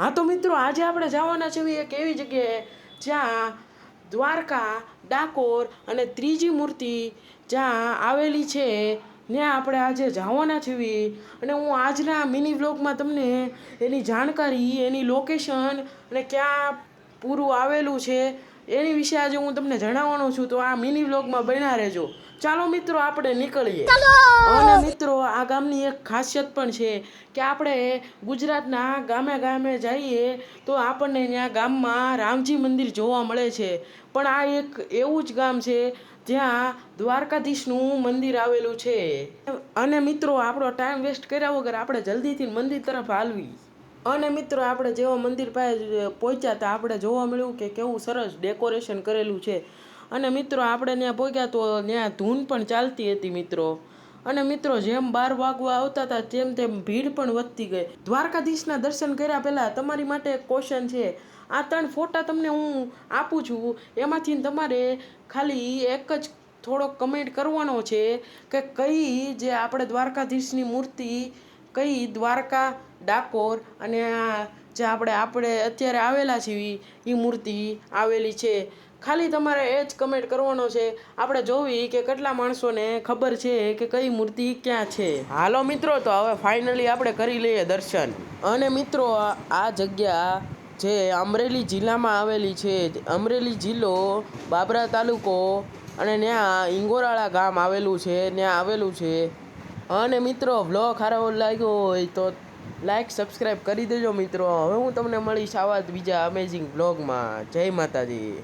હા તો મિત્રો, આજે આપણે જવાના છીએ એક એવી જગ્યાએ જ્યાં દ્વારકા, ડાકોર અને ત્રીજી મૂર્તિ જ્યાં આવેલી છે. ત્યાં આપણે આજે જવાના છીએ અને હું આજના મિની વ્લોગમાં તમને એની જાણકારી, એની લોકેશન અને ક્યાં પૂરું આવેલું છે એની વિશે આજે હું તમને જણાવવાનો છું. તો આ મિની વ્લોગમાં બન્યા રહેજો. ચાલો મિત્રો આપણે નીકળીએ. અને મિત્રો આ ગામની એક ખાસિયત પણ છે કે આપણે ગુજરાતના ગામે ગામે જઈએ તો આપણને ત્યાં ગામમાં રામજી મંદિર જોવા મળે છે. પણ આ એક એવું જ ગામ છે જ્યાં દ્વારકાધીશનું મંદિર આવેલું છે. અને મિત્રો આપણો ટાઈમ વેસ્ટ કર્યા વગર આપણે જલ્દીથી મંદિર તરફ હાલવી. અને મિત્રો આપણે જેવા મંદિર પાસે પહોંચ્યા તો આપણે જોવા મળ્યું કે કેવું સરસ ડેકોરેશન કરેલું છે. અને મિત્રો, આપણે ત્યાં પહોંચ્યા તો ત્યાં ધૂન પણ ચાલતી હતી મિત્રો. અને મિત્રો, જેમ બાર વાગવા આવતા હતા તેમ તેમ ભીડ પણ વધતી ગઈ. દ્વારકાધીશના દર્શન કર્યા પહેલાં તમારી માટે એક ક્વેશ્ચન છે. આ ત્રણ ફોટા તમને હું આપું છું. એમાંથી તમારે ખાલી એક જ થોડો કમેન્ટ કરવાનો છે કે કઈ જે આપણે દ્વારકાધીશની મૂર્તિ, કઈ દ્વારકા ડાકોર અને આ જે આપણે આપણે અત્યારે આવેલા છીએ એ મૂર્તિ આવેલી છે. ખાલી તમારે એ જ કમેન્ટ કરવાનો છે. આપણે જોવી કે કેટલા માણસોને ખબર છે કે કઈ મૂર્તિ ક્યાં છે. હાલો મિત્રો, તો હવે ફાઇનલી આપણે કરી લઈએ દર્શન. અને મિત્રો, આ જગ્યા જે અમરેલી જિલ્લામાં આવેલી છે, અમરેલી જિલ્લો બાબરા તાલુકો અને ત્યાં ઇંગોરાળા ગામ આવેલું છે, ત્યાં આવેલું છે. અને મિત્રો બ્લોગ સારો લાગ્યો હોય તો લાઈક સબસ્ક્રાઈબ કરી દેજો મિત્રો. હવે હું તમને મળીશ આવા જ બીજા અમેઝિંગ બ્લોગમાં જય માતાજી.